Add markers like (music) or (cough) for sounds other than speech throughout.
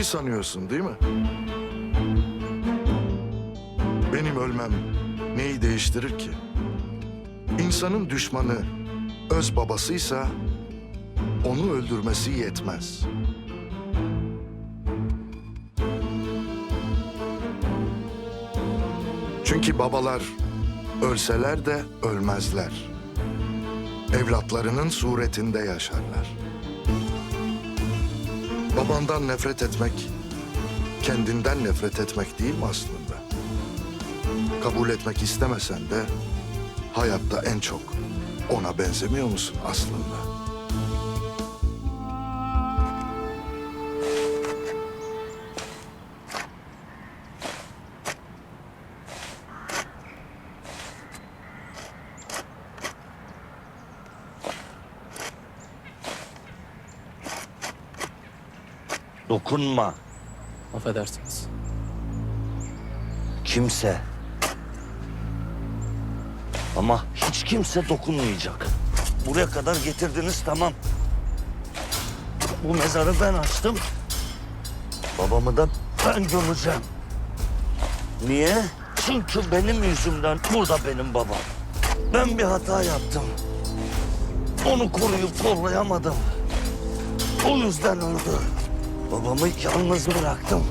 Ciddi sanıyorsun değil mi? Benim ölmem neyi değiştirir ki? İnsanın düşmanı öz babasıysa onu öldürmesi yetmez. Çünkü babalar ölseler de ölmezler. Evlatlarının suretinde yaşarlar. Babandan nefret etmek, kendinden nefret etmek değil mi aslında? Kabul etmek istemesen de hayatta en çok ona benzemiyor musun aslında? Dokunma. Affedersiniz. Kimse. Ama hiç kimse dokunmayacak. Buraya kadar getirdiniz tamam. Bu mezarı ben açtım. Babamı da ben gömeceğim. Niye? Çünkü benim yüzümden burada benim babam. Ben bir hata yaptım. Onu koruyup kollayamadım. O yüzden öldü. Babamı yalnız bıraktım.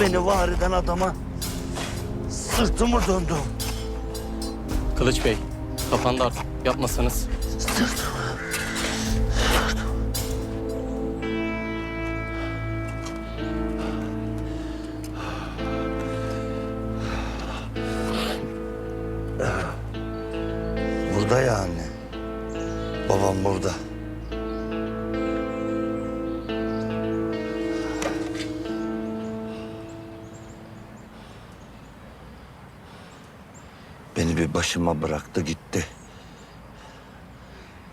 Beni var eden adama sırtımı döndüm. Kılıç Bey, kapandı artık. Yapmasanız. Sırtımı. Burada yani. Babam burada. Başıma bıraktı gitti.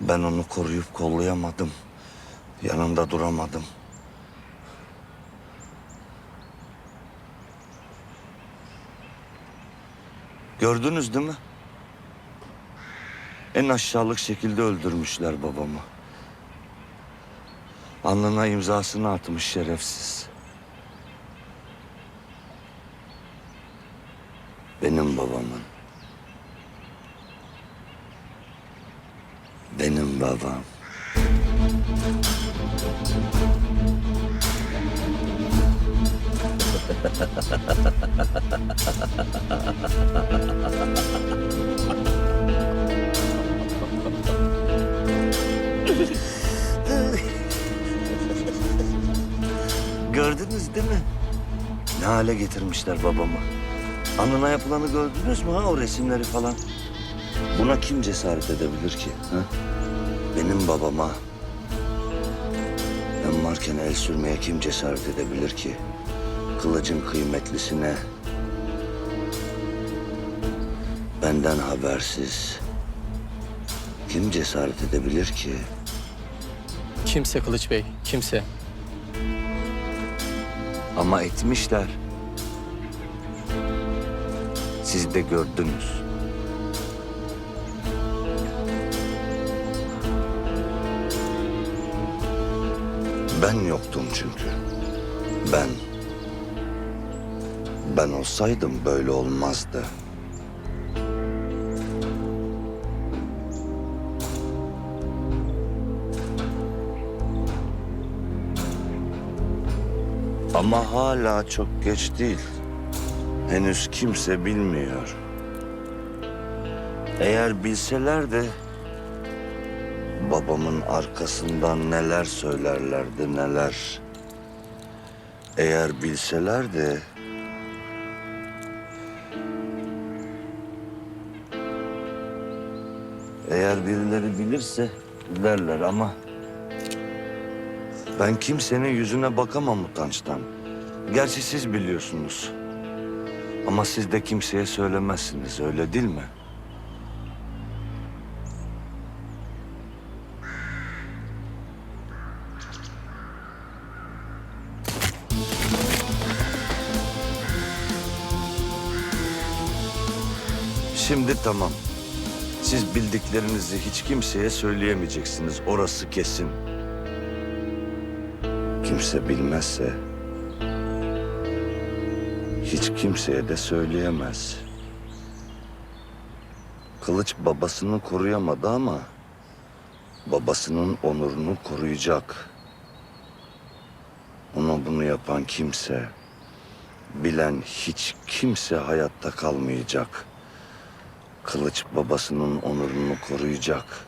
Ben onu koruyup kollayamadım. Yanında duramadım. Gördünüz değil mi? En aşağılık şekilde öldürmüşler babamı. Alnına imzasını atmış şerefsiz. Benim babamın. Benim babam. Gördünüz değil mi? Ne hale getirmişler babamı. Anına yapılanı gördünüz mü ha o resimleri falan? Buna kim cesaret edebilir ki? Ha? Benim babama ben varken el sürmeye kim cesaret edebilir ki? Kılıcın kıymetlisine benden habersiz kim cesaret edebilir ki? Kimse Kılıç Bey, kimse. Ama etmişler. Siz de gördünüz. Ben yoktum çünkü. Ben. Ben olsaydım böyle olmazdı. Ama hala çok geç değil. Henüz kimse bilmiyor. Eğer bilseler de babamın arkasından neler söylerlerdi neler. Eğer bilseler de eğer birileri bilirse derler ama ben kimsenin yüzüne bakamam utançtan. Gerçi siz biliyorsunuz. Ama siz de kimseye söylemezsiniz öyle değil mi? Şimdi tamam. Siz bildiklerinizi hiç kimseye söyleyemeyeceksiniz. Orası kesin. kimse bilmezse hiç kimseye de söyleyemez. Kılıç babasını koruyamadı ama babasının onurunu koruyacak. Ona bunu yapan kimse, bilen hiç kimse hayatta kalmayacak. Kılıç babasının onurunu koruyacak.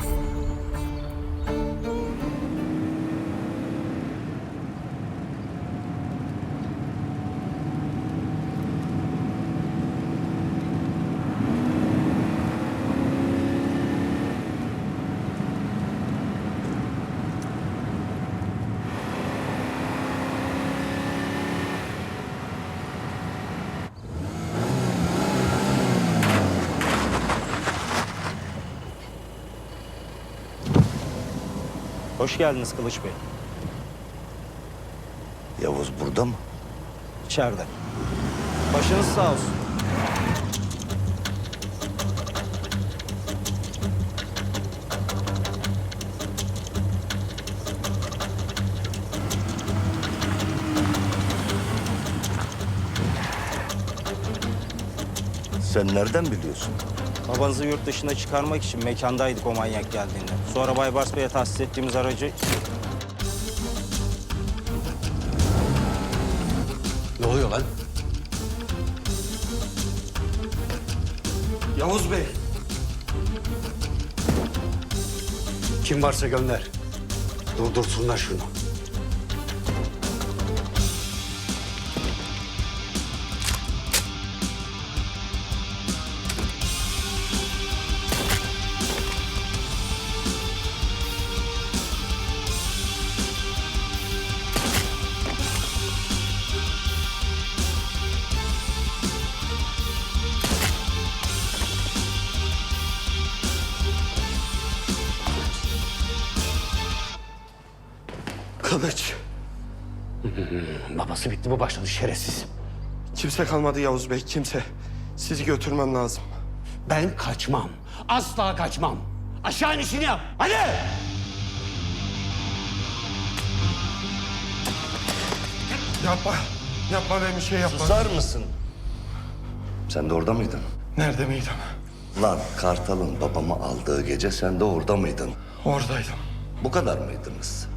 Hoş geldiniz Kılıç Bey. Yavuz burada mı? İçeride. Başınız sağ olsun. Sen nereden biliyorsun? Babanızı yurt dışına çıkarmak için mekandaydık o manyak geldiğinde. Sonra Baybars Bey'e tahsis ettiğimiz aracı... Ne oluyor lan? Yavuz Bey. Kim varsa gönder. Durdursunlar şunu. Babası bitti mi başladı şerefsiz. Kimse kalmadı Yavuz Bey, kimse. Sizi götürmem lazım. Ben kaçmam. Asla kaçmam. Aşağı inişini yap. Hadi. Yapma, yapma ben bir şey yapma. Susar mısın? Sen de orada mıydın? Nerede miydim? Lan Kartal'ın babamı aldığı gece sen de orada mıydın? Oradaydım. Bu kadar mıydınız?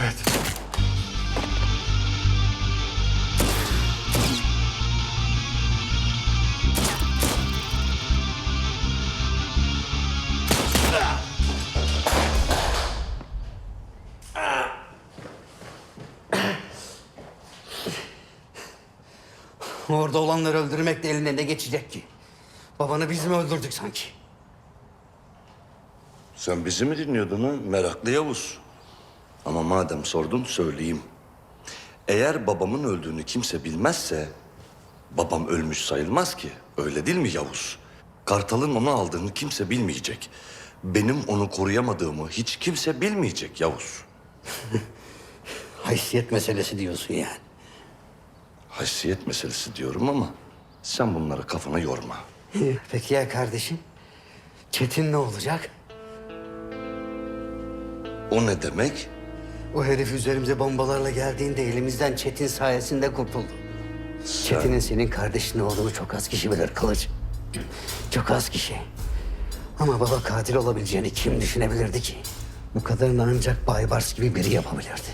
Evet. Geçecek ki? Babanı biz mi öldürdük sanki? Sen bizi mi dinliyordun ha? Meraklı Yavuz. Ama madem sordun söyleyeyim. Eğer babamın öldüğünü kimse bilmezse... ...babam ölmüş sayılmaz ki. Öyle değil mi Yavuz? Kartal'ın onu aldığını kimse bilmeyecek. Benim onu koruyamadığımı hiç kimse bilmeyecek Yavuz. (laughs) Haysiyet meselesi diyorsun yani. Haysiyet meselesi diyorum ama... ...sen bunları kafana yorma. Peki ya kardeşim? Çetin ne olacak? O ne demek? O herif üzerimize bombalarla geldiğinde elimizden Çetin sayesinde kurtuldu. Çetin'in senin kardeşin olduğunu çok az kişi bilir Kılıç. Çok az kişi. Ama baba katil olabileceğini kim düşünebilirdi ki? Bu kadarını ancak Baybars gibi biri yapabilirdi.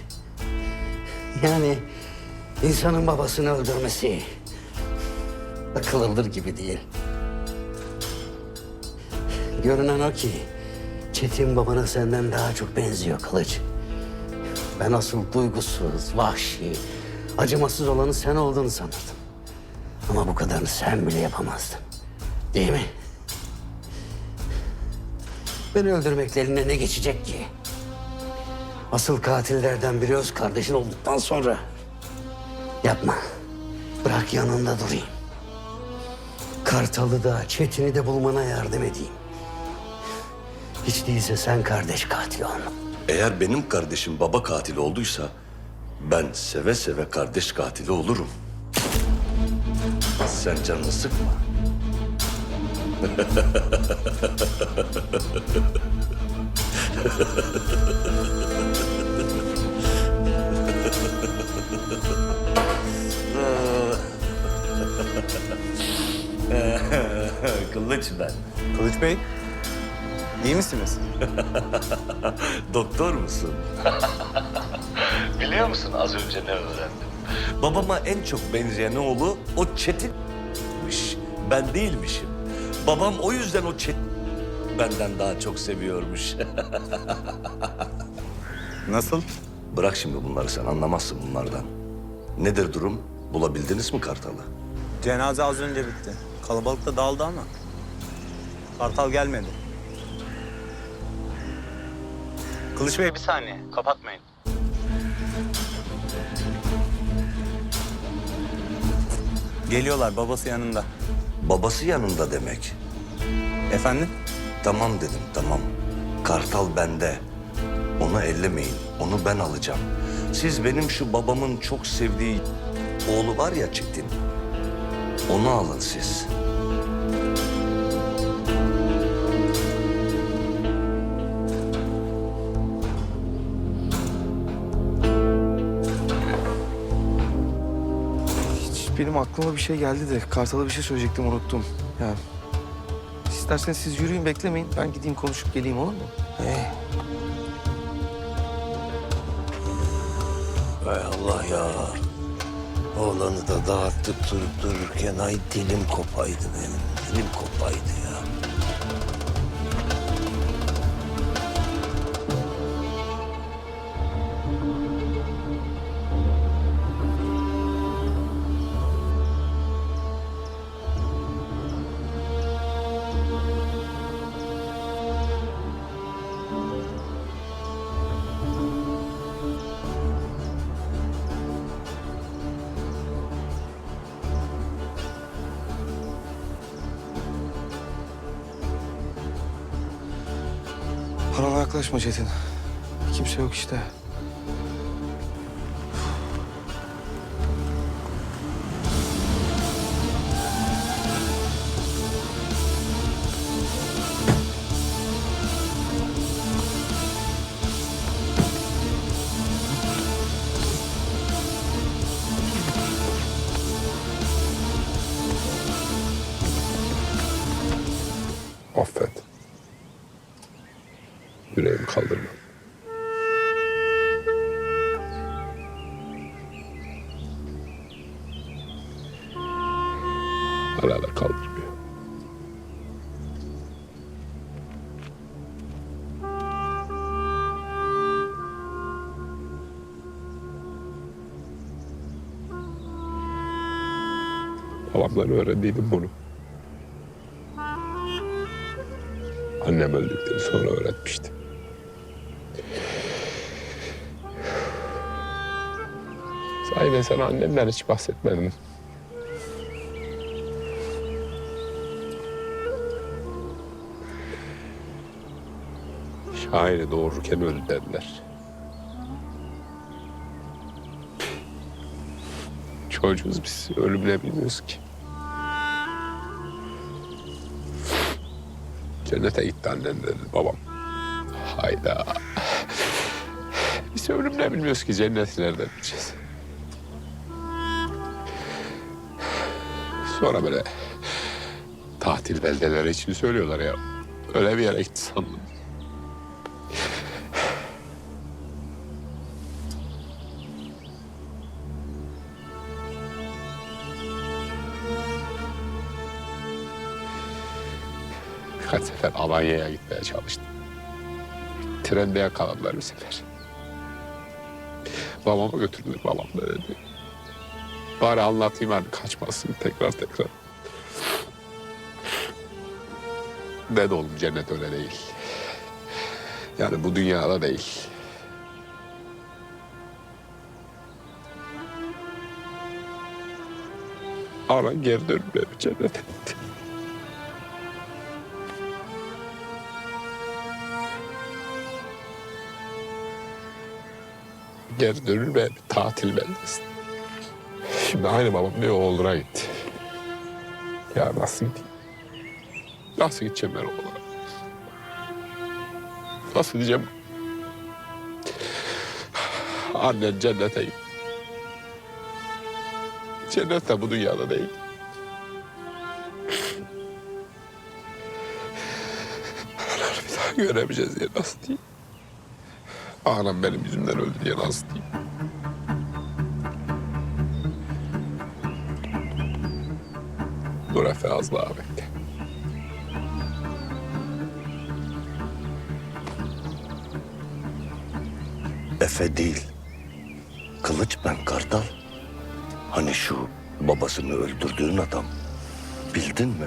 Yani insanın babasını öldürmesi akıl alır gibi değil. Görünen o ki Çetin babana senden daha çok benziyor Kılıç. Ben asıl duygusuz, vahşi, acımasız olanı sen olduğunu sanırdım. Ama bu kadarını sen bile yapamazdın. Değil mi? Beni öldürmekle eline ne geçecek ki? Asıl katillerden biri öz kardeşin olduktan sonra... Yapma. Bırak yanında durayım. Kartal'ı da, Çetin'i de bulmana yardım edeyim. Hiç değilse sen kardeş katil olma. Eğer benim kardeşim baba katili olduysa ben seve seve kardeş katili olurum. Sen canını sıkma. (laughs) Kılıç ben. Kılıç Bey, iyi misiniz? (laughs) Doktor musun? (laughs) Biliyor musun az önce ne öğrendim? Babama en çok benzeyen oğlu o Çetin'miş. Ben değilmişim. Babam o yüzden o Çetin benden daha çok seviyormuş. (laughs) Nasıl? Bırak şimdi bunları sen anlamazsın bunlardan. Nedir durum? Bulabildiniz mi Kartal'ı? Cenaze az önce bitti. Kalabalık da dağıldı ama. Kartal gelmedi. Kılıç Bey bir saniye, kapatmayın. Geliyorlar, babası yanında. Babası yanında demek. Efendim? Tamam dedim tamam. Kartal bende. Onu ellemeyin. Onu ben alacağım. Siz benim şu babamın çok sevdiği oğlu var ya Çetin. Onu alın siz. Benim aklıma bir şey geldi de Kartal'a bir şey söyleyecektim unuttum. Ya isterseniz siz yürüyün beklemeyin. Ben gideyim konuşup geleyim olur mu? Ee, Hay Allah ya. Oğlanı da dağıttık durup dururken ay dilim kopaydı benim. Dilim kopaydı ya. Bana yaklaşma Çetin. Kimse yok işte. Yüreğimi kaldırma. Hala kaldırmıyor. Babamdan öğrendiydim bunu. Annem öldükten sonra öğretmişti. Ben sana annemden hiç bahsetmedim. Şahin'i doğururken öldü dediler. Çocuğuz biz, ölümle bilmiyoruz ki. Cennete gitti annen dedi babam. Hayda. Biz ölümle bilmiyoruz ki cenneti nereden bileceğiz. Sonra böyle tatil beldeleri için söylüyorlar ya. Öyle bir yere gitti sandım. Birkaç sefer Alanya'ya gitmeye çalıştım. Trende yakaladılar bir sefer. Babama götürdüler babam da dedi. Bari anlatayım hani kaçmasın tekrar tekrar. Dedi oğlum cennet öyle değil. Yani bu dünyada değil. Anan geri dönüp beni cennete gitti. geri bir tatil beldesi. Şimdi aynı babam bir oğluna gitti. Ya nasıl gideyim? Nasıl gideceğim ben oğluna? Nasıl diyeceğim? Annen cennete gitti. Cennet de bu dünyada değil. Göremeyeceğiz diye nasıl diyeyim? Anam benim yüzümden öldü diye nasıl diyeyim? Dur Efe az daha bekle. Efe değil. Kılıç ben Kartal. Hani şu babasını öldürdüğün adam. Bildin mi?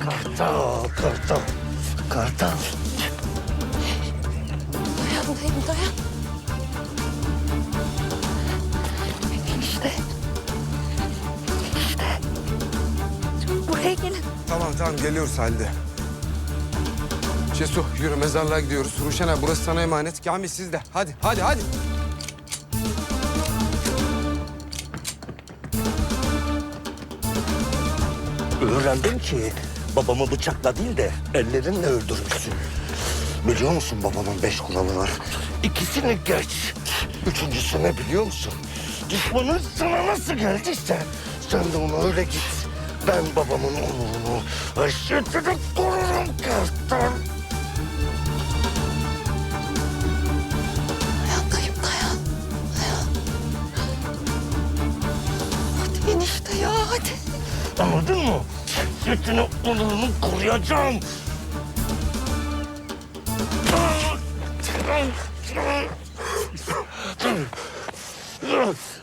Kartal, kartal, kartal. Dayan dayım dayan. Enişte. Enişte. Buraya gelin. Tamam tamam geliyoruz halde. Cesu yürü mezarlığa gidiyoruz. Ruşen abi burası sana emanet. Kamil siz de. Hadi hadi hadi. Öğrendim ki babamı bıçakla değil de ellerinle öldürmüşsün. Biliyor musun babamın beş kuralı var. İkisini geç. Üçüncüsü ne biliyor musun? Düşmanın sana nasıl geldiyse sen de ona öyle git. Ben babamın onurunu, haşyetini korurum Kartal. Dayan dayım dayan. Dayan. Hadi enişte ya hadi. Anladın mı? Haşyetini, onurunu koruyacağım. Ugh!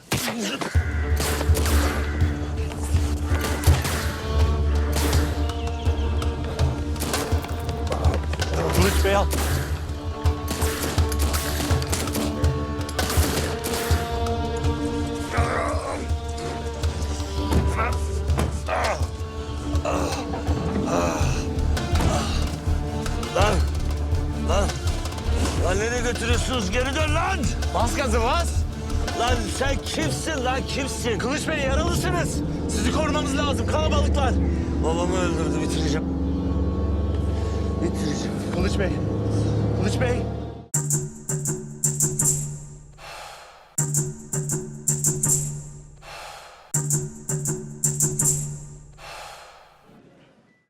Götürüyorsunuz? Geri dön lan! Bas gazı bas. Lan sen kimsin lan kimsin? Kılıç Bey yaralısınız. Sizi korumamız lazım kalabalıklar. Babamı öldürdü bitireceğim. Bitireceğim. Kılıç Bey. Kılıç Bey.